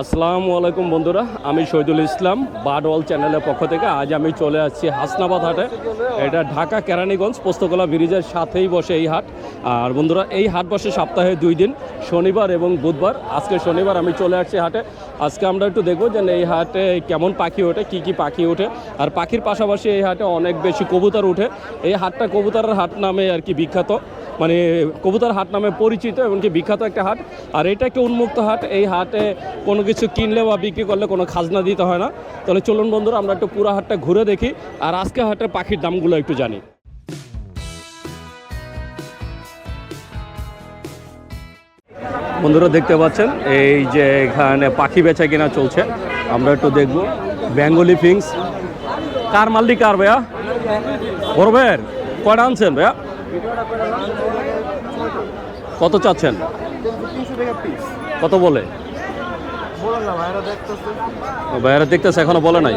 আসসালামু আলাইকুম বন্ধুরা, আমি শহীদুল ইসলাম বাডওয়াল চ্যানেলের পক্ষ থেকে আজ আমি চলে আসছি হাসনাবাদ হাটে। এটা ঢাকা কেরানীগঞ্জ পোস্তকলা ব্রিজের সাথেই বসে এই হাট। আর বন্ধুরা, এই হাট বসে সপ্তাহে দুই দিন, শনিবার এবং বুধবার। আজকে শনিবার আমি চলে আসছি হাটে। আজকে আমরা একটু দেখব যে এই হাটে কেমন পাখি ওঠে, কি কি পাখি ওঠে। আর পাখির পাশাপাশি এই হাটে অনেক বেশি কবুতর ওঠে। এই হাটটা কবুতরের হাট নামে আর কি বিখ্যাত। মানে কবুতর হাট নামে পরিচিত এবং কি বিখ্যাত একটা হাট। আর এটা একটা উন্মুক্ত হাট। এই হাটে কোনো কিছু কিনলে বা বিক্রি করলে কোনো খাজনা দিতে হয় না। তাহলে চলুন বন্ধুরা, আমরা একটু পুরো হাটটা ঘুরে দেখি। আর আজকে হাটের পাখির দামগুলো একটু জানি। বন্ধুরা দেখতে পাচ্ছেন, এই যে এখানে পাখি বেচা কিনা চলছে। আমরা একটু দেখব। বেঙ্গলি ফিংস কার মাল্লি কার ভাইয়া? করবেন কয়টা আনছেন ভাইয়া? কত চাচ্ছেন? কত বলে? ভাইয়ারা দেখতেছে, এখনও বলে নাই।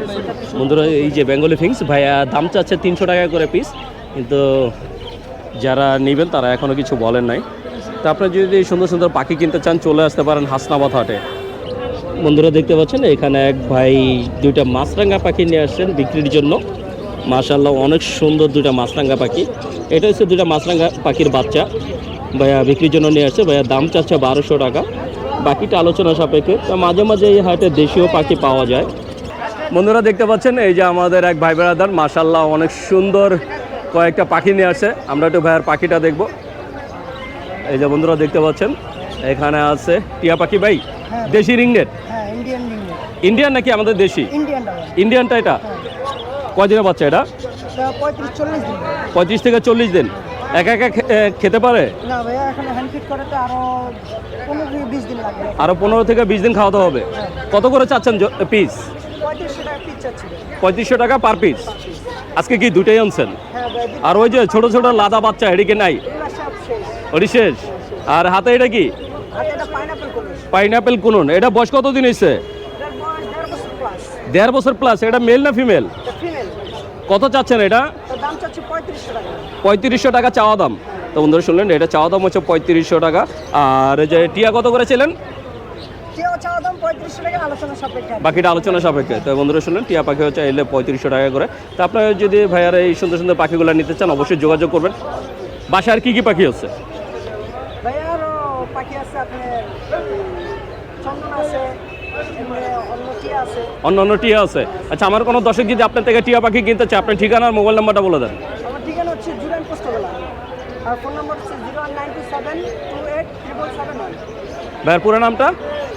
বন্ধুরা, এই যে বেঙ্গলি ফিংস ভাইয়া দাম চাচ্ছে তিনশো টাকা করে পিস কিন্তু যারা নেবেন, তারা এখনও কিছু বলেন নাই। তা আপনারা যদি এই সুন্দর সুন্দর পাখি কিনতে চান চলে আসতে পারেন হাসনাবাদ হাটে। বন্ধুরা দেখতে পাচ্ছেন এখানে এক ভাই দুইটা মাছরাঙ্গা পাখি নিয়ে আসছেন বিক্রির জন্য। মাশাল্লাহ অনেক সুন্দর দুইটা মাছরাঙ্গা পাখি। এটা হচ্ছে দুইটা মাছরাঙ্গা পাখির বাচ্চা। ভাইয়া বিক্রির জন্য নিয়ে আসছে ভাইয়া দাম চাচ্ছে বারোশো টাকা। বাকিটা আলোচনা সাপেক্ষে তা মাঝে মাঝে এই হাটে দেশীয় পাখি পাওয়া যায়। বন্ধুরা দেখতে পাচ্ছেন এই যে আমাদের এক ভাই বেড়াদার মাশাল্লাহ অনেক সুন্দর কয়েকটা পাখি নিয়ে আসছে। আমরা একটু ভাইয়ার পাখিটা দেখব। এই যে বন্ধুরা দেখতে পাচ্ছেন এখানে আছে টিয়া পাখি ভাই হ্যাঁ। দেশি রিংনেট? হ্যাঁ ইন্ডিয়ান নাকি আমাদের দেশি? ইন্ডিয়ানটা এটা? কদিনের বাচ্চা এটা? পঁয়ত্রিশ থেকে চল্লিশ দিন। একা একা খেতে পারে? আরও পনেরো থেকে বিশ দিন খাওয়াতে হবে। কত করে চাচ্ছেন পিস পঁয়ত্রিশশো টাকা পার পিস আজকে কি দুটাই আনছেন? হ্যাঁ আর ওই যে ছোট ছোট লাদা বাচ্চা এদিকে নাই। ওটি শেষ আর হাতে এটা কি? পাইনাপেল কুনুন। এটা বয়স কত দিন হয়েছে দেড় বছর প্লাস এটা মেল না ফিমেল কত চাচ্ছেন এটা? পঁয়ত্রিশশো টাকা। চাওয়া দাম। তো বন্ধুরা শুনলেন এটা চাওয়া দাম হচ্ছে পঁয়ত্রিশশো টাকা। আর যে টিয়া কত করেছিলেন। বাকিটা আলোচনা সাপেক্ষে। তো বন্ধুরা শুনলেন টিয়া পাখি হচ্ছে এলে পঁয়ত্রিশশো টাকা করে। তো আপনারা যদি ভাইয়ারা এই সুন্দর সুন্দর পাখিগুলো নিতে চান অবশ্যই যোগাযোগ করবেন। বাসায় আর কী কী পাখি হচ্ছে ভাইয়া আরও পাখি আছে আপনার চন্দন আছে এমনি অন্য কি আছে অন্য অন্য টিয়া আছে। আচ্ছা আমার কোনো দর্শক যদি আপনার থেকে টিয়া পাখি কিনতে চায় আপনার ঠিকানা আর মোবাইল নাম্বারটা বলে দেন। আমার ঠিকানা হচ্ছে জুরান পোস্টবেলা। আর ফোন নম্বর হচ্ছে zero nine two seven two eight triple seven one. ভাইয়ের পুরো নামটা?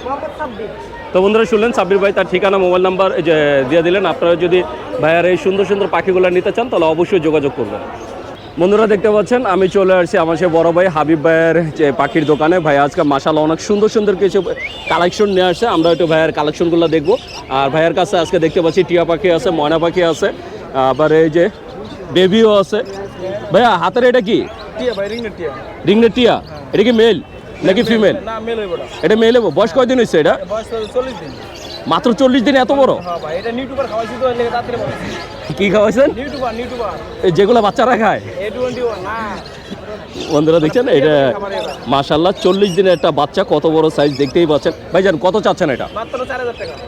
মোহাম্মদ সাব্বির। তো বন্ধুরা শুনলেন সাব্বির ভাই তার ঠিকানা মোবাইল নাম্বার দিয়ে দিলেন। আপনারা যদি ভাইয়ার এই সুন্দর সুন্দর পাখিগুলো নিতে চান তাহলে অবশ্যই যোগাযোগ করবেন। বন্ধুরা দেখতে পাচ্ছেন আমি চলে আসছি আমার সে বড় ভাই হাবিব ভাইয়ের যে পাখির দোকানে। ভাই আজকে মাসাল অনেক সুন্দর সুন্দর কিছু কালেকশন নিয়ে আসছে। আমরা একটু ভাইয়ের কালেকশনগুলো দেখব। আর ভাইয়ের কাছে আজকে দেখতে পাচ্ছি টিয়া পাখি আছে ময়না পাখি আছে আবার এই যে বেবিও আছে। ভাইয়া হাতের এটা কি? রিংনেট টিয়া। এটা কি মেল নাকি ফিমেল এটা মেল বয়স কয়দিন হয়েছে এটা? মাত্র চল্লিশ দিন এত বড়? হ্যাঁ কি খাওয়াইছেন? যেগুলো বাচ্চারা খায়? বন্ধুরা দেখছেন এটা মাসাল্লাহ চল্লিশ দিনের একটা বাচ্চা কত বড় সাইজ দেখতেই পাচ্ছেন। ভাইজান কত চাচ্ছেন এটা?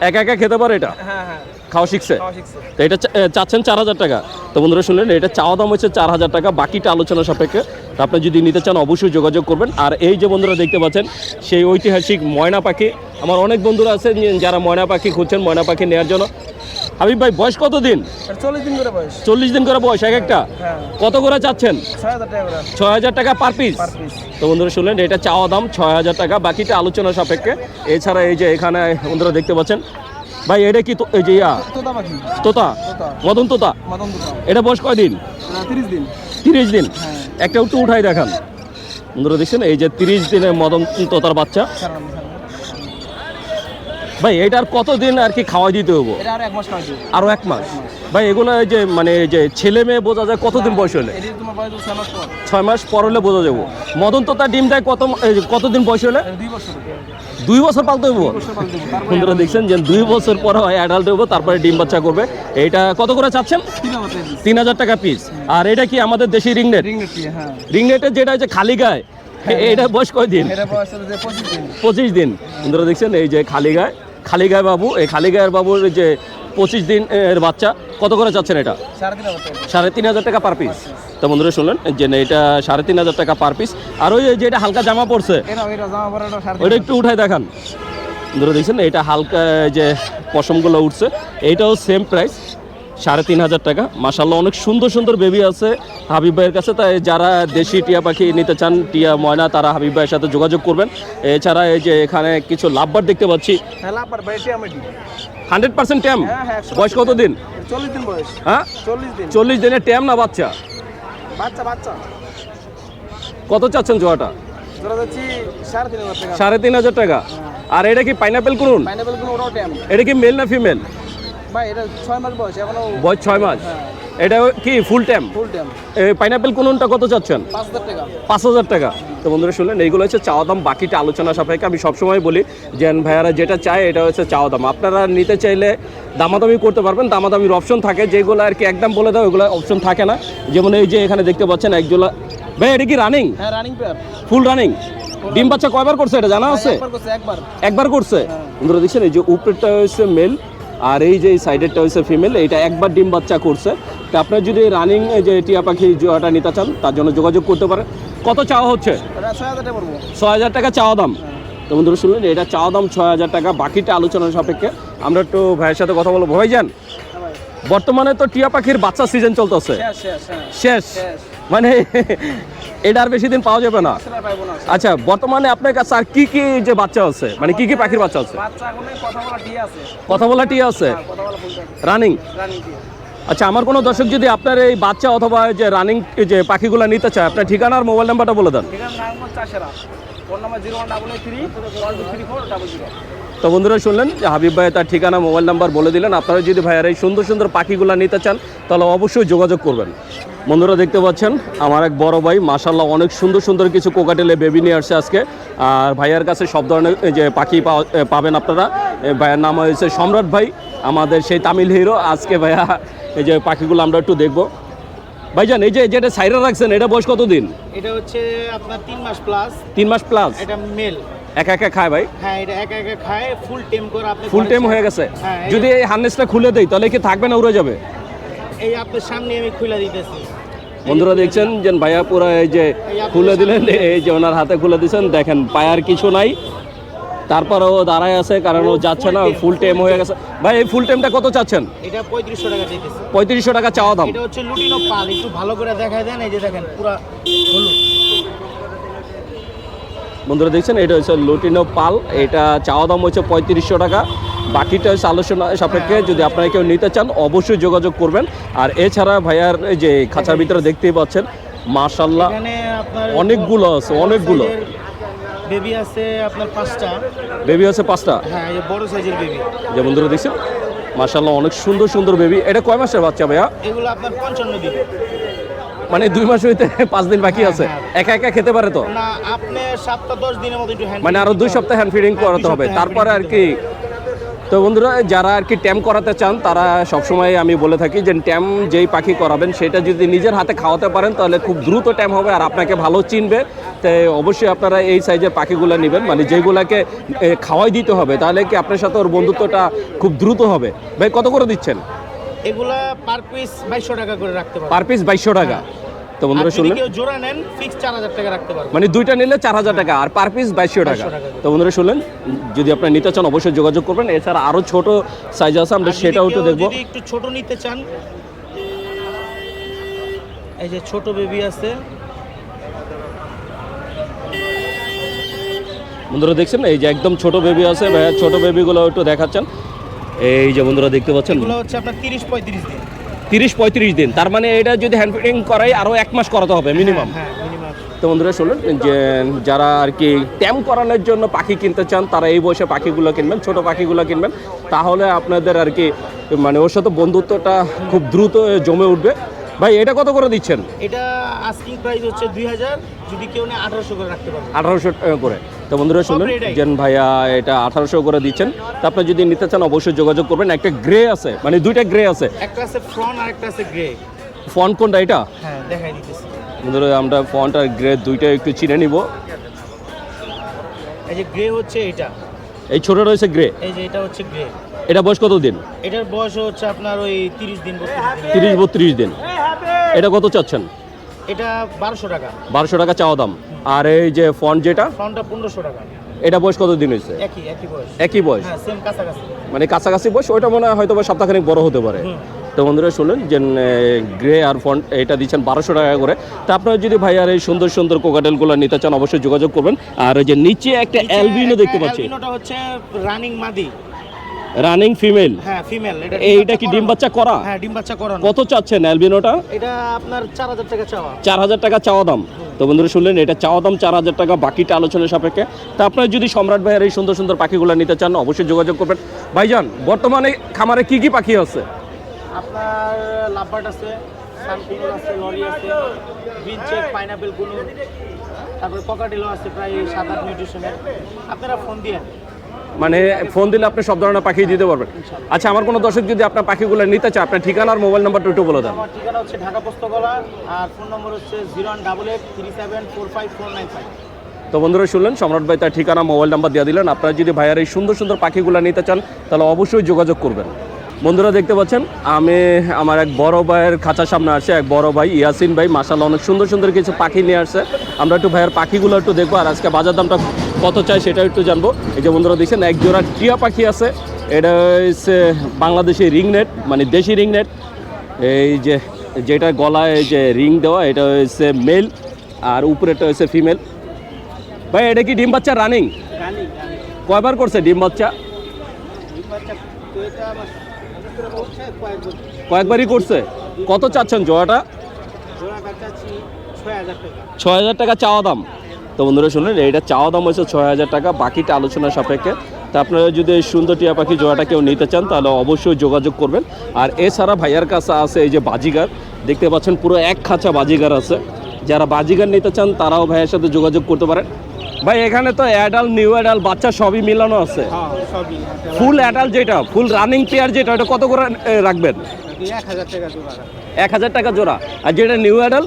একা একা খেতে পারে এটা? হ্যাঁ হ্যাঁ। খাওয়া শিখছে? তো এটা চাচ্ছেন চার হাজার টাকা। তো বন্ধুরা শুনলেন এটা চাওয়া দাম হচ্ছে চার হাজার টাকা বাকিটা আলোচনা সাপেক্ষে। আপনি যদি নিতে চান অবশ্যই যোগাযোগ করবেন। আর এই যে বন্ধুরা দেখতে পাচ্ছেন সেই ঐতিহাসিক ময়না পাখি। আমার অনেক বন্ধুরা আছেন যারা ময়না পাখি খুঁজছেন ময়না পাখি নেওয়ার জন্য। হাবিব ভাই বয়স কত দিন? চল্লিশ দিন করে বয়স। চল্লিশ দিন করে বয়স এক একটা? হ্যাঁ। কত করে চাচ্ছেন? ছয় হাজার টাকা পার পিস তো বন্ধুরা শুনলেন এটা চাওয়া দাম ছয় হাজার টাকা বাকিটা আলোচনা সাপেক্ষে। এছাড়া এই যে এখানে বন্ধুরা দেখতে পাচ্ছেন ভাই এটা কি তো- এই যে ইয়া? তোতা তোতা? তোতা। মদন তোতা? মদন তোতা। এটা বয়স কয়দিন তিরিশ দিন। তিরিশ দিন? হ্যাঁ। একটা একটু উঠাই দেখান। বন্ধুরা দেখছেন? এই যে তিরিশ দিনের মদন তোতার বাচ্চা। ভাই এটার কতদিন আর কি খাওয়া দিতে হব আর এক মাস খাওয়াইছি আরও এক মাস? ভাই এগুলো এই যে মানে এই যে ছেলে মেয়ে বোঝা যায় কতদিন বয়স হলে? ছয় মাস পর। হলে বোঝা যাব। মদন তোতার ডিম দেয় কত কতদিন বয়স হলে? দুই বছর। দুই বছর পালতে। তারপরে বন্ধুরা দেখছেন যে দুই বছর পর হয় অ্যাডাল্ট হব তারপরে ডিম বাচ্চা করবে। এইটা কত করে চাচ্ছেন? তিন হাজার টাকা পিস আর এটা কি আমাদের দেশি রিংনেট রিংনেট টিয়া হ্যাঁ। রিংনেটের যেটা হচ্ছে খালি গায়ে এটা বয়স কয়দিন এটা বয়স যে পঁচিশ দিন। পঁচিশ দিন। বন্ধুরা দেখছেন এই যে খালি গায়ে খালিগায় বাবু এই খালিগায়ের বাবুর যে পঁচিশ দিন এর বাচ্চা কত করে চাচ্ছেন এটা? সাড়ে তিন হাজার টাকা। পার পিস তো বন্ধুরা শুনলেন যে এটা সাড়ে তিন হাজার টাকা পার পিস আর ওই যে এটা হালকা জামা পড়ছে ওইটা একটু উঠাই দেখান। ধরে দেখছেন এটা হালকা যে পশমগুলো উঠছে এইটাও সেম প্রাইস সাড়ে তিন হাজার টাকা। মাসাল্লাহ অনেক সুন্দর সুন্দর বেবি আছে হাবিব ভাইয়ের কাছে। তাই যারা দেশি টিয়া পাখি নিতে চান টিয়া ময়না তারা হাবিব ভাইয়ের সাথে যোগাযোগ করবেন। এছাড়া এই যে এখানে কিছু লাভবার দেখতে পাচ্ছি। হ্যাঁ হান্ড্রেড পার্সেন্ট ট্যাম। হ্যাঁ, হ্যাঁ, বয়স কত দিন? চল্লিশ দিন বয়স। হ্যাঁ? চল্লিশ দিন। চল্লিশ দিনের ট্যাম না বাচ্চা? বাচ্চা বাচ্চা। কত চাচ্ছেন জোয়াটা সাড়ে তিন হাজার টাকা। টাকা। আর এটা কি পাইনাপেল করুন এটা কি মেল না ফিমেল ভাই এটা মাস বয়স এখনও বয়স মাস? হ্যাঁ। এটা কি ফুল ট্যাম ফুল ট্যাম পাইনাপেল কোনটা কত চাচ্ছেন? পাঁচ হাজার টাকা। পাঁচ হাজার টাকা। তো বন্ধুরা শুনলেন এইগুলো হচ্ছে চাওয়া দাম বাকিটা আলোচনা সাপেক্ষে আমি সবসময় বলি যে ভাইয়ারা যেটা চায় এটা হচ্ছে চাওয়া দাম। আপনারা নিতে চাইলে দামাদামি করতে পারবেন দামাদামির অপশন থাকে যেগুলো আর কি একদম বলে দাও ওগুলো অপশন থাকে না। যেমন এই যে এখানে দেখতে পাচ্ছেন একজোলা ভাই এটা কি রানিং হ্যাঁ রানিং পেয়ার ফুল রানিং ডিম বাচ্চা কয়বার করছে এটা জানা আছে? একবার করছে একবার। একবার করছে? বন্ধুরা দেখছেন এই যে উপরেরটা হচ্ছে মেল আর এই যে সাইডেরটা হয়েছে ফিমেল এটা একবার ডিম বাচ্চা করছে। তো আপনার যদি রানিং যে টিয়া পাখি জোয়াটা নিতে চান তার জন্য যোগাযোগ করতে পারেন। কত চাওয়া হচ্ছে? ছয় হাজার টাকা চাওয়া দাম। তো বন্ধুরা শুনলেন এটা চাওয়া দাম ছয় হাজার টাকা বাকিটা আলোচনার সাপেক্ষে। আমরা একটু ভাইয়ের সাথে কথা বলব। ভাই যান হ্যাঁ বর্তমানে তো টিয়া পাখির বাচ্চা সিজন চলতেছে। শেষ হ্যাঁ। মানে এটা আর বেশি দিন পাওয়া যাবে না। আচ্ছা বর্তমানে আপনার কাছে আর কি কি যে বাচ্চা আছে? মানে কি কি পাখির বাচ্চা আছে? কথা বলা টিয়া আছে। হ্যাঁ রানিং রানিং আচ্ছা আমার কোনো দর্শক যদি আপনার এই বাচ্চা অথবা যে রানিং যে পাখিগুলো নিতে চায় আপনার ঠিকানা আর মোবাইল নাম্বারটা বলে দেন। ঠিকানা Narayanganj চাষেরা phone number zero one double eight three one two three four double zero. তো বন্ধুরা শুনলেন যে হাবিব ভাই তার ঠিকানা মোবাইল নাম্বার বলে দিলেন। আপনারা যদি ভাইয়ার এই সুন্দর সুন্দর পাখিগুলো নিতে চান তাহলে অবশ্যই যোগাযোগ করবেন। বন্ধুরা দেখতে পাচ্ছেন আমার এক বড় ভাই মাশাল্লাহ অনেক সুন্দর সুন্দর কিছু কোকাটেলে বেবি নিয়ে আসছে আজকে। আর ভাইয়ার কাছে সব ধরনের যে পাখি পাবেন আপনারা। ভাইয়ার নাম হয়েছে সম্রাট ভাই আমাদের সেই তামিল হিরো আজকে ভাইয়া এই যে পাখিগুলো আমরা একটু দেখব। ভাইজান এই যে যেটা সাইরা রাখছেন এটা বয়স কত দিন এটা হচ্ছে আপনার তিন মাস প্লাস তিন মাস প্লাস এটা মেল একা একা খায় ভাই? হ্যাঁ এটা একা একা খায় ফুল টেম করে আপনি ফুল ছেড়ে- হয়ে গেছে। হ্যাঁ যদি এই হার্নেসটা খুলে দেই তাহলে কি থাকবে না উড়ে যাবে? এই আপনার সামনে আমি খুলে দিতেছি। বন্ধুরা দেখছেন যে ভাইয়া পুরো এই যে খুলে দিলেন এই যে ওনার হাতে খুলে দিয়েছেন দেখেন পায়ার কিছু নাই। তারপরে ও দাঁড়ায় আছে কারণ ও যাচ্ছে না ফুল টাইম হয়ে গেছে। ভাই এই ফুল টাইমটা কত চাচ্ছেন? এটা পঁয়ত্রিশশো টাকা দিতেছি। পঁয়ত্রিশশো টাকা চাওয়া দাম। এটা হচ্ছে লুটিনো পাল একটু ভালো করে দেখায় দেন এই যে দেখেন পুরা হলুদ। বন্ধুরা দেখছেন এটা হচ্ছে লুটিনো পাল। এটা চাওয়া দাম হচ্ছে পঁয়ত্রিশশো টাকা। বাকিটা হচ্ছে আলোচনা সাপেক্ষে যদি আপনারা কেউ নিতে চান অবশ্যই যোগাযোগ করবেন। আর এছাড়া ভাইয়ার এই যে খাঁচার ভিতরে দেখতেই পাচ্ছেন মার্শাল্লাহ অনেকগুলো আছে, অনেকগুলো। বেবি আছে আপনার পাঁচটা। বেবি আছে পাঁচটা? হ্যাঁ বড় সাইজের বেবি যে বন্ধুরা দেখছেন মার্শাল্লাহ অনেক সুন্দর সুন্দর বেবি এটা কয় মাসের বাচ্চা ভাইয়া? এগুলো আপনার পঞ্চান্ন দিন মানে দুই মাস হইতে পাঁচ দিন বাকি আছে। একা একা খেতে পারে তো? না আপনি সাতটা দশ দিনের মতো একটু মানে আরও দুই সপ্তাহ হ্যান্ড ফিডিং হ্যাঁ, করাতে হবে। তারপরে আর কি তো বন্ধুরা যারা আর কি ট্যাম করাতে চান তারা সবসময় আমি বলে থাকি যে ট্যাম যেই পাখি করাবেন সেটা যদি নিজের হাতে খাওয়াতে পারেন তাহলে খুব দ্রুত ট্যাম হবে আর আপনাকে ভালো চিনবে। তাই অবশ্যই আপনারা এই সাইজের পাখিগুলো নেবেন। মানে যেগুলাকে খাওয়াই দিতে হবে তাহলে কি আপনার সাথে ওর বন্ধুত্বটা খুব দ্রুত হবে? ভাই কত করে দিচ্ছেন? এগুলা পার পিস বাইশশো টাকা করে রাখতে পার পিস বাইশশো টাকা। তো বন্ধুরা আর শুনলেন? কেউ জোড়া নেন ফিক্স চার হাজার টাকা রাখতে পারবেন মানে দুইটা নিলে চার হাজার টাকা আর পার পিস বাইশশো টাকা। 2200 টাকা। তো বন্ধুরা শুনলেন? যদি আপনার নিতে চান অবশ্যই যোগাযোগ করবেন। এছাড়া আরও ছোট সাইজ আছে আমরা সেটাও কেউ দেখব। যদি একটু ছোট নিতে চান এই যে ছোট বেবি আছে। বন্ধুরা দেখছেন? এই যে একদম ছোট বেবি আছে ভাইয়া। ছোট বেবিগুলো একটু দেখাচ্ছেন। এই যে বন্ধুরা দেখতে পাচ্ছেন? এগুলো হচ্ছে আপনার তিরিশ পঁয়ত্রিশ দিন। তিরিশ পঁয়ত্রিশ দিন। তার মানে এটা যদি হ্যান্ড ফিটিং করাই আরও এক মাস করাতে হবে মিনিমাম হ্যাঁ মিনিমাম তো বন্ধুরা শুনুন যে যারা আর কি ট্যাম করানোর জন্য পাখি কিনতে চান তারা এই বয়সে পাখিগুলো কিনবেন ছোট পাখিগুলো কিনবেন। তাহলে আপনাদের আর কি মানে ওর সাথে বন্ধুত্বটা খুব দ্রুত জমে উঠবে। ভাই এটা কত করে দিচ্ছেন? এটা আস্কিং প্রাইস হচ্ছে দুই হাজার যদি কেউ নেয় আঠারোশো করে রাখতে পারবে। আঠারোশো টাকা করে। তো বন্ধুরা শুনুন। জেন ভাইয়া এটা আঠারোশো করে দিচ্ছেন। তো আপনি যদি নিতে চান অবশ্যই যোগাযোগ করবেন। একটা গ্রে আছে মানে দুইটা গ্রে আছে। একটা আছে ফ্রন্ট আর একটা আছে গ্রে ফন্ট কোনটা এটা? হ্যাঁ দেখাই দিতেছি। বন্ধুরা আমরা ফন্ট আর গ্রে দুইটা একটু চিনে নিব। এই যে গ্রে হচ্ছে এটা। এই ছোট রয়েছে গ্রে এই যে এটা হচ্ছে গ্রে এটা বয়স কত দিন এটার বয়স হচ্ছে আপনার ওই তিরিশ দিন। তিরিশ বত্রিশ দিন। এটা কত চাচ্ছেন? এটা বারোশো টাকা। বারোশো টাকা চাওয়া দাম। আর এই যে ফন্ট যেটা? ফ্রন্টটা পনেরোশো টাকা। এটা বয়স কত দিন হয়েছে? একই বয়স। হ্যাঁ মানে কাছাকাছি বয়স ওইটা মনে হয় হয়তো বা সপ্তাহখানিক বড় হতে পারে। তো বন্ধুরা শুনলেন যে গ্রে আর ফন্ট এটা দিচ্ছেন বারোশো টাকা করে। তা আপনারা যদি ভাই আর এই সুন্দর সুন্দর কোকাটেলগুলো নিতে চান অবশ্যই যোগাযোগ করবেন। আর যে নিচে একটা অ্যালবিনো দেখতে পাচ্ছি। হচ্ছে রানিং মাদি রানিং ফিমেল হ্যাঁ ফিমেল এটা এইটা কি ডিম বাচ্চা করা? হ্যাঁ ডিম বাচ্চা করানো। কত চাচ্ছেন অ্যালবিনোটা এটা আপনার চার হাজার টাকা চাওয়া। চার হাজার টাকা চাওয়া দাম। তো বন্ধুরা শুনলেন এটা চাওয়া দাম চার হাজার টাকা বাকিটা আলোচনার সাপেক্ষে। তা আপনারা যদি সম্রাট ভাইয়ের এই সুন্দর সুন্দর পাখিগুলো নিতে চান অবশ্যই যোগাযোগ করবেন। ভাইজান বর্তমানে খামারে কি কি পাখি আছে? আপনার লাভবার্ড আছে সানকুনুর আছে লরি আছে গ্রিন চেক পাইনাপেল কুনু তারপরে ককাটেলও আছে প্রায় সাত আট নিউট্রিশনের। আপনারা ফোন দিয়ে মানে ফোন দিলে আপনি সব ধরনের পাখি দিতে পারবেন। আচ্ছা আমার কোনো দর্শক যদি আপনার পাখিগুলো নিতে চায় আপনার ঠিকানা আর মোবাইল নাম্বারটা একটু বলে দেন। ঠিকানা হচ্ছে ঢাকা পোস্তগোলা আর ফোন নম্বর হচ্ছে zero one double eight three seven four five four nine five. তো বন্ধুরা শুনলেন সম্রাট ভাই তার ঠিকানা মোবাইল নাম্বার দিয়ে দিলেন। আপনারা যদি ভাইয়ার এই সুন্দর সুন্দর পাখিগুলো নিতে চান তাহলে অবশ্যই যোগাযোগ করবেন। বন্ধুরা দেখতে পাচ্ছেন আমি আমার এক বড় ভাইয়ের খাঁচার সামনে আসছে এক বড় ভাই ইয়াসিন ভাই। মাসাল্লাহ অনেক সুন্দর সুন্দর কিছু পাখি নিয়ে আসছে। আমরা একটু ভাইয়ের পাখিগুলো একটু দেখব আর আজকে বাজার দামটা কত চাই সেটা একটু জানব। এই যে বন্ধুরা দেখছেন এক জোড়া টিয়া পাখি আছে। এটা হচ্ছে বাংলাদেশি রিং নেট মানে দেশি রিং নেট এই যে যেটা গলায় যে রিং দেওয়া এটা হচ্ছে মেল আর উপরেটা হচ্ছে ফিমেল। ভাই এটা কি ডিম বাচ্চা রানিং? কয়বার করছে ডিম বাচ্চা? কয়েকবারই করছে? কত চাচ্ছেন টাকা। ছয় হাজার টাকা চাওয়া দাম। তো বন্ধুরা শুনলেন এইটা চাওয়া দাম হয়েছে ছয় হাজার টাকা বাকিটা আলোচনা সাপেক্ষে। তা আপনারা যদি এই সুন্দর টিয়া পাখি জোড়াটা কেউ নিতে চান তাহলে অবশ্যই যোগাযোগ করবেন। আর এছাড়া ভাইয়ার কাছে আছে এই যে বাজিগার দেখতে পাচ্ছেন পুরো এক খাঁচা বাজিগার আছে। যারা বাজিগার নিতে চান তারাও ভাইয়ের সাথে যোগাযোগ করতে পারেন। ভাই এখানে তো অ্যাডাল নিউ অ্যাডাল বাচ্চা সবই মিলানো আছে। ফুল অ্যাডাল যেটা ফুল রানিং পেয়ার যেটা ওটা কত করে রাখবেন? এক হাজার টাকা জোড়া। আর যেটা নিউ অ্যাডাল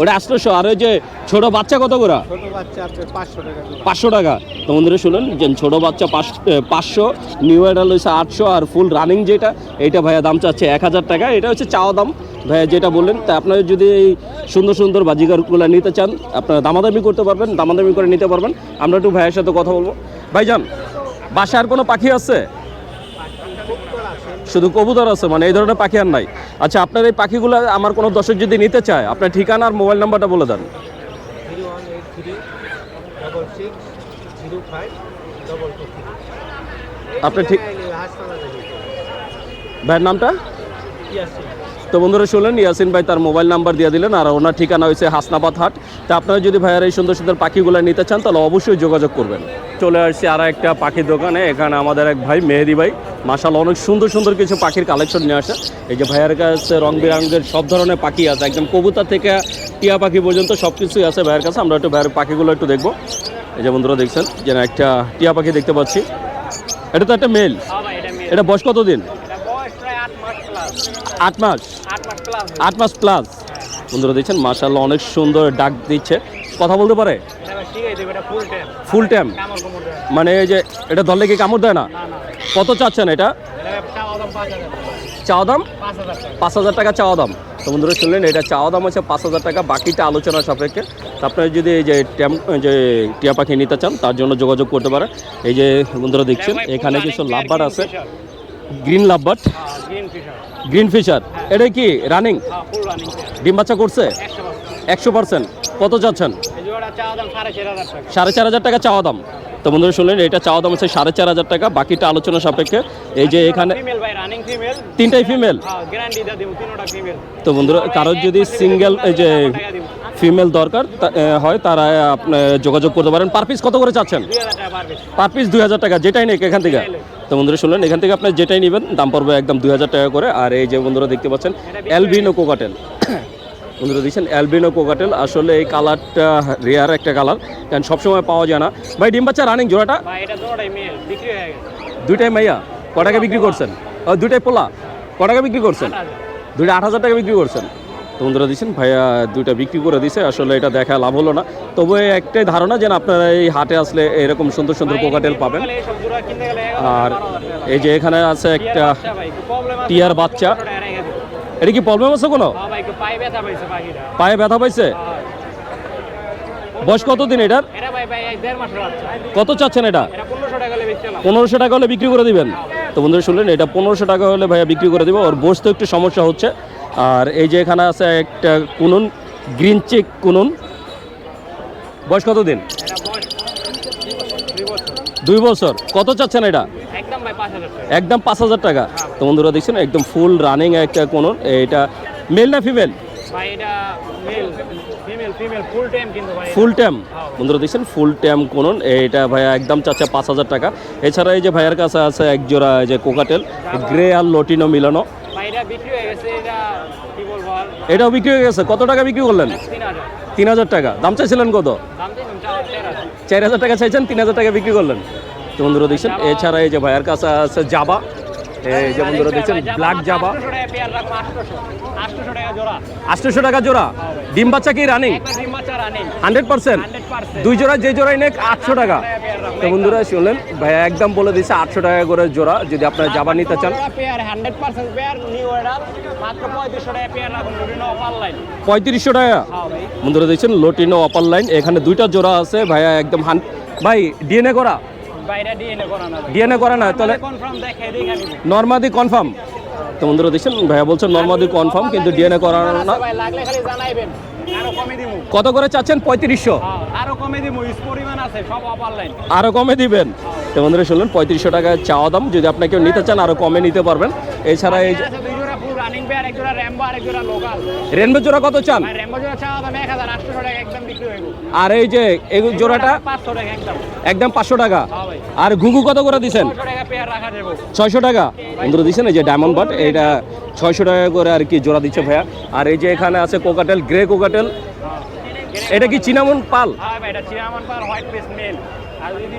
ওটা আটশোশো আর ওই যে ছোট বাচ্চা কত করে? পাঁচশো টাকা তো বন্ধুরা শুনুন যে ছোট বাচ্চা পাঁচশো নিউ অ্যাডাল হচ্ছে আটশো আর ফুল রানিং যেটা এইটা ভাইয়া দাম চাচ্ছে এক হাজার টাকা। এটা হচ্ছে চাওয়া দাম ভাইয়া যেটা বললেন। তা আপনারা যদি এই সুন্দর সুন্দর বাজিগারগুলো নিতে চান আপনারা দামাদামি করতে পারবেন দামাদামি করে নিতে পারবেন। আমরা একটু ভাইয়ের সাথে কথা বলব। ভাইজান বাসায় আর কোনো পাখি আছে? শুধু কবুতর আছে মানে এই ধরনের পাখি আর নাই। আচ্ছা আপনার এই পাখিগুলো আমার কোনো দর্শক যদি নিতে চায় আপনার ঠিকানা আর মোবাইল নাম্বারটা বলে দেন। আপনার ঠিক ভাইয়ের নামটা? তো বন্ধুরা শুনলেন ইয়াসিন ভাই তার মোবাইল নাম্বার দিয়ে দিলেন আর ওনার ঠিকানা হয়েছে হাসনাবাদ হাট। তা আপনারা যদি ভাইয়ার এই সুন্দর সুন্দর পাখিগুলো নিতে চান তাহলে অবশ্যই যোগাযোগ করবেন। চলে আসছি আর একটা পাখির দোকানে এখানে আমাদের এক ভাই মেহেদি ভাই। মাসাল অনেক সুন্দর সুন্দর কিছু পাখির কালেকশন নিয়ে আসে। এই যে ভাইয়ার কাছে রং বেরঙের সব ধরনের পাখি আছে একদম কবুতর থেকে টিয়া পাখি পর্যন্ত সব কিছুই আছে ভাইয়ের কাছে। আমরা একটু ভাইয়ের পাখিগুলো একটু দেখব। এই যে বন্ধুরা দেখছেন যে না একটা টিয়া পাখি দেখতে পাচ্ছি। এটা তো একটা মেল এটা বয়স কত দিন বয়স প্রায় আট মাস প্লাস আট মাস? আট মাস প্লাস বন্ধুরা দেখছেন মাশাল্লাহ অনেক সুন্দর ডাক দিচ্ছে। কথা বলতে পারে? আছে ফুল টাইম মানে এই যে, এটা ধরলে কি কামড় দেয় না? কত চাচ্ছেন এটা? চাওয়া দাম? পাঁচ হাজার টাকা চাওয়া দাম। তো বন্ধুরা শুনলেন, এটা চাওয়া দাম হচ্ছে পাঁচ হাজার টাকা, বাকিটা আলোচনা সাপেক্ষে। আপনারা যদি এই যে ট্যাম যে টিয়া পাখি নিতে চান, তার জন্য যোগাযোগ করতে পারে এই যে বন্ধুরা দেখছেন, এখানে কিছু লাভবার আছে। গ্রিন লাভবার গ্রিন ফিশার গ্রিন ফিশার এটা কি রানিং হ্যাঁ ডিম বাচ্চা করছে? একশো পার্সেন্ট। কত চাচ্ছেন সাড়ে চার হাজার টাকা। চাওয়া দাম। তো বন্ধুরা শুনলেন এটা চাওয়া দাম হচ্ছে সাড়ে চার হাজার টাকা। বাকিটা আলোচনা সাপেক্ষে। এই যে এখানে তিনটাই ফিমেল হ্যাঁ তো বন্ধুরা কারোর যদি সিঙ্গেল এই যে ফিমেল দরকার হয় তারা আপনি যোগাযোগ করতে পারেন। পার পিস কত করে চাচ্ছেন? পার পিস দুই হাজার টাকা যেটাই নেই এখান থেকে। তো বন্ধুরা শুনলেন এখান থেকে আপনি যেটাই নেবেন দাম পড়বে একদম দুই হাজার টাকা করে। আর এই যে বন্ধুরা দেখতে পাচ্ছেন অ্যালবিনো কোকাটেল বন্ধুরা দেখছেন অ্যালবিনো কোকাটেল আসলে এই কালারটা রেয়ার একটা কালার কারণ সবসময় পাওয়া যায় না। ভাই ডিম বাচ্চা রানিং জোড়াটা? দুইটাই মাইয়া? ক টাকা বিক্রি করছেন? ও দুইটাই পোলা? ক টাকা বিক্রি করছেন? দুইটা আট হাজার টাকা বিক্রি করছেন? বন্ধুরা দিচ্ছেন ভাইয়া দুইটা বিক্রি করে দিছে আসলে এটা দেখা লাভ হলো না। তবে একটাই ধারণা যেন আপনারা এই হাটে আসলে এরকম সুন্দর সুন্দর কোকাটেল পাবেন। আর এই যে এখানে আছে একটা টিয়ার বাচ্চা। এটা কি প্রবলেম আছে কোনো? পায়ে ব্যথা পাইছে পাখিটা। পায়ে ব্যথা পাইছে? বয়স কতদিন এটার? এটা ভাই ভাই এক দেড় মাস বাচ্চা। কত চাচ্ছেন এটা? পনেরোশো টাকা হলে পনেরোশো টাকা হলে বিক্রি করে দিবেন। তো বন্ধুরা শুনলেন এটা পনেরোশো টাকা হলে ভাইয়া বিক্রি করে দিব। ওর বসতে একটু সমস্যা হচ্ছে। আর এই যে এখানে আছে একটা কুনুন গ্রিন চেক কুনুন। বয়স কত দিন? দুই বছর। কত চাচ্ছেন এটা? একদম পাঁচ হাজার টাকা। তো বন্ধুরা দেখছেন একদম ফুল রানিং একটা কুনুন। এটা মেল না ফিমেল ফুল ট্যাম বন্ধুরা দেখছেন ফুল ট্যাম কোনন। এটা ভাইয়া একদম চাচ্ছে পাঁচ হাজার টাকা। এছাড়া এই যে ভাইয়ার কাছে আছে একজোড়া যে কোকাটেল গ্রে আর লটিনো মিলানো এটাও বিক্রি হয়ে গেছে। কত টাকা বিক্রি করলেন? তিন হাজার। টাকা। দাম চাইছিলেন কত? চার হাজার টাকা চাইছেন তিন হাজার টাকা বিক্রি করলেন। তো বন্ধুরা দেখছেন এছাড়া এই যে ভাইয়ার কাছে আছে জাবা। যে বন্ধুরা দেখছেন ব্ল্যাক জাবা। আটশোশো টাকা জোড়া। ডিম বাচ্চা কি রানিং হান্ড্রেড পার্সেন্ট। দুই জোড়া যে জোড়াই নেক আটশো টাকা। তো বন্ধুরা শুনলেন ভাইয়া একদম বলে দিচ্ছে আটশো টাকা করে জোড়া যদি আপনারা জাবা নিতে চান। পঁয়ত্রিশশো টাকা বন্ধুরা দেখছেন লোটিনো অপার লাইন এখানে দুইটা জোড়া আছে ভাইয়া একদম ভাই ডিএনএ করা। ডিএনএ করানো ডিএনএ করা না তাহলে নর্মাদি কনফার্ম তো বন্ধুরা দেখছেন ভাইয়া বলছেন নর্মাদি কনফার্ম কিন্তু ডিএনএ করানো না। আরও কত করে চাচ্ছেন? পঁয়ত্রিশশো। হ্যাঁ, আরও কমে দিবেন। তো বন্ধুরা শুনলেন পঁয়ত্রিশশো টাকা চাওয়া দাম যদি আপনাকে নিতে চান আরও কমে নিতে পারবেন। এছাড়া এই যে আছে দুই জোড়া ফুল রানিং পেয়ার এক জোড়া র্যাম্বো আর এক জোড়া লোকাল রেনবো জোড়া কত চান? র্যাম্বো জোড়া দাম টাকা একদম বিক্রি হইব আর এই যে এই জোড়াটা? পাঁচশো টাকা একদম। একদম পাঁচশো টাকা। হ্যাঁ আর ঘুঘু কত করে দিছেন? টাকা পেয়ার রাখা ছয়শো টাকা। বন্ধুরা দিচ্ছেন এই যে ডায়মন্ড বাট এটা ছয়শো টাকা করে আর কি জোড়া দিচ্ছে ভাইয়া। আর এই যে এখানে আছে কোকাটেল গ্রে কোকাটেল এটা কি চিনামন পাল? হ্যাঁ ভাই এটা চিনামান পার হোয়াইট পেস মেল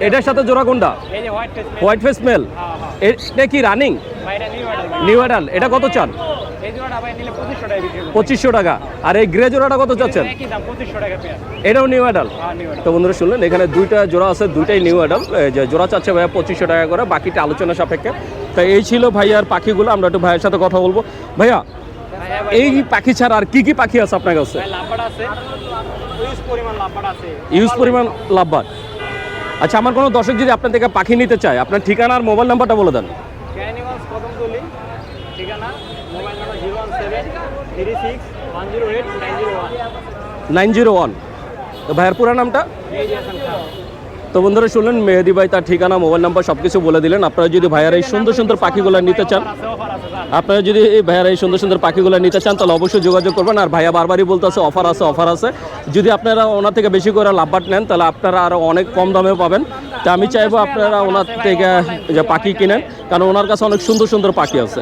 এটার সাথে জোড়া কোনটা? হোয়াইট ফেস মেল এটা কি রানিং নিউ নিউ অ্যাডাল এটা কত চান? পঁচিশশো টাকা। আর এই গ্রে জোড়াটা কত চাচ্ছেন? এটাও নিউ অ্যাডাল তো বন্ধুরা শুনলেন এখানে দুইটা জোড়া আছে দুইটাই নিউ অ্যাডাল যে জোড়া চাচ্ছে ভাইয়া পঁচিশশো টাকা করে বাকিটা আলোচনা সাপেক্ষে। তাই এই ছিল ভাইয়ার পাখিগুলো আমরা একটু ভাইয়ের সাথে কথা বলব। ভাইয়া এই পাখি ছাড়া আর কি কি পাখি আছে আপনার কাছে? ইউজ পরিমাণ লাভবান আচ্ছা আমার কোনো দর্শক যদি আপনার থেকে পাখি নিতে চায় আপনার ঠিকানা আর মোবাইল নাম্বারটা বলে দেন ক্যানিগঞ্জ কদমতলি ঠিকানা mobile number zero one seven three six one zero eight nine zero one. তো ভাইয়ের পুরা নামটা? তো বন্ধুরা শুনলেন মেহেদি ভাই তার ঠিকানা মোবাইল নাম্বার সব কিছু বলে দিলেন। আপনারা যদি ভাইয়ার এই সুন্দর সুন্দর পাখিগুলো নিতে চান আপনারা যদি এই ভাইয়ার এই সুন্দর সুন্দর পাখিগুলো নিতে চান তাহলে অবশ্যই যোগাযোগ করবেন। আর ভাইয়া বারবারই বলতেছে অফার আছে অফার আছে। যদি আপনারা ওনার থেকে বেশি করে লাভবাট নেন তাহলে আপনারা আরও অনেক কম দামে পাবেন। তা আমি চাইব আপনারা ওনার থেকে যে পাখি কিনেন কারণ ওনার কাছে অনেক সুন্দর সুন্দর পাখি আছে।